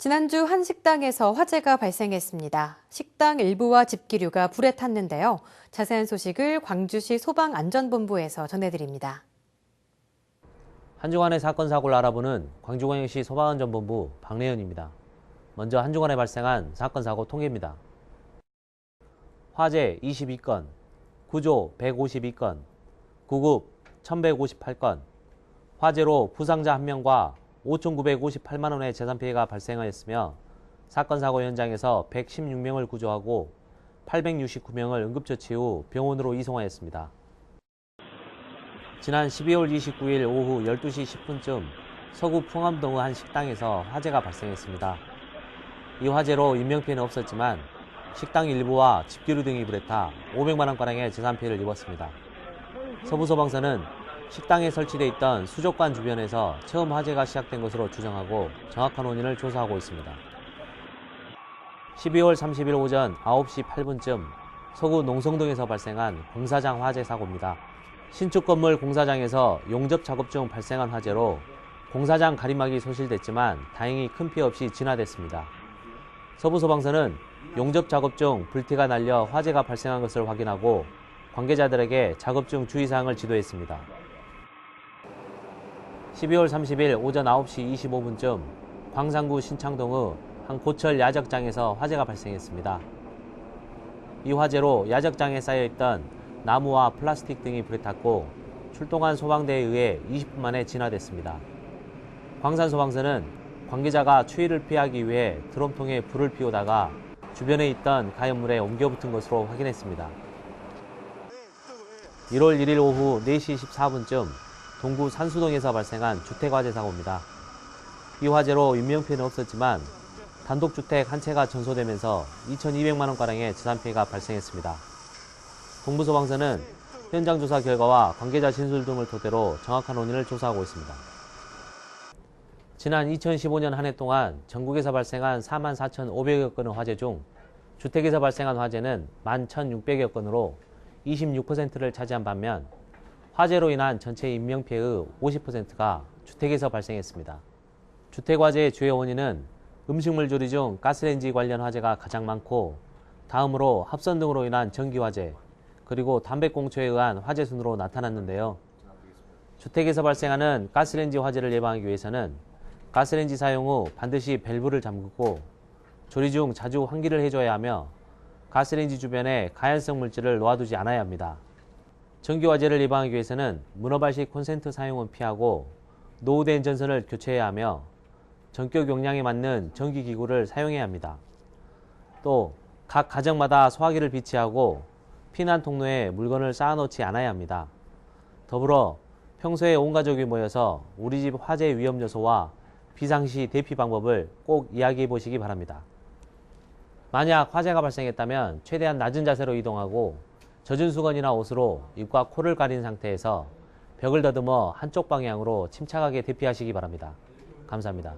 지난주 한 식당에서 화재가 발생했습니다. 식당 일부와 집기류가 불에 탔는데요. 자세한 소식을 광주시 소방안전본부에서 전해드립니다. 한 주간의 사건 사고를 알아보는 광주광역시 소방안전본부 박래연입니다. 먼저 한 주간에 발생한 사건 사고 통계입니다. 화재 22건, 구조 152건, 구급 1158건, 화재로 부상자 1명과 5,958만 원의 재산 피해가 발생하였으며 사건 사고 현장에서 116명을 구조하고 869명을 응급처치 후 병원으로 이송하였습니다. 지난 12월 29일 오후 12시 10분쯤 서구 풍암동의 한 식당에서 화재가 발생했습니다. 이 화재로 인명피해는 없었지만 식당 일부와 집기류 등이 불에 타 500만 원가량의 재산 피해를 입었습니다. 서부소방서는 식당에 설치돼 있던 수족관 주변에서 처음 화재가 시작된 것으로 추정하고 정확한 원인을 조사하고 있습니다. 12월 30일 오전 9시 8분쯤 서구 농성동에서 발생한 공사장 화재 사고입니다. 신축 건물 공사장에서 용접 작업 중 발생한 화재로 공사장 가림막이 소실됐지만 다행히 큰 피해 없이 진화됐습니다. 서부소방서는 용접 작업 중 불티가 날려 화재가 발생한 것을 확인하고 관계자들에게 작업 중 주의사항을 지도했습니다. 12월 30일 오전 9시 25분쯤 광산구 신창동의 한 고철 야적장에서 화재가 발생했습니다. 이 화재로 야적장에 쌓여있던 나무와 플라스틱 등이 불에 탔고 출동한 소방대에 의해 20분 만에 진화됐습니다. 광산소방서는 관계자가 추위를 피하기 위해 드럼통에 불을 피우다가 주변에 있던 가연물에 옮겨 붙은 것으로 확인했습니다. 1월 1일 오후 4시 14분쯤 동구 산수동에서 발생한 주택화재 사고입니다. 이 화재로 인명 피해는 없었지만 단독주택 한 채가 전소되면서 2,200만 원가량의 재산 피해가 발생했습니다. 동부소방서는 현장 조사 결과와 관계자 진술 등을 토대로 정확한 원인을 조사하고 있습니다. 지난 2015년 한 해 동안 전국에서 발생한 4만 4,500여 건의 화재 중 주택에서 발생한 화재는 11,600여 건으로 26%를 차지한 반면 화재로 인한 전체 인명 피해의 50%가 주택에서 발생했습니다. 주택 화재의 주요 원인은 음식물 조리 중 가스레인지 관련 화재가 가장 많고 다음으로 합선 등으로 인한 전기 화재 그리고 담배꽁초에 의한 화재 순으로 나타났는데요. 주택에서 발생하는 가스레인지 화재를 예방하기 위해서는 가스레인지 사용 후 반드시 밸브를 잠그고 조리 중 자주 환기를 해줘야 하며 가스레인지 주변에 가연성 물질을 놓아두지 않아야 합니다. 전기화재를 예방하기 위해서는 문어발식 콘센트 사용은 피하고 노후된 전선을 교체해야 하며 전격 용량에 맞는 전기기구를 사용해야 합니다. 또 각 가정마다 소화기를 비치하고 피난 통로에 물건을 쌓아놓지 않아야 합니다. 더불어 평소에 온 가족이 모여서 우리 집 화재 위험 요소와 비상시 대피 방법을 꼭 이야기해 보시기 바랍니다. 만약 화재가 발생했다면 최대한 낮은 자세로 이동하고 젖은 수건이나 옷으로 입과 코를 가린 상태에서 벽을 더듬어 한쪽 방향으로 침착하게 대피하시기 바랍니다. 감사합니다.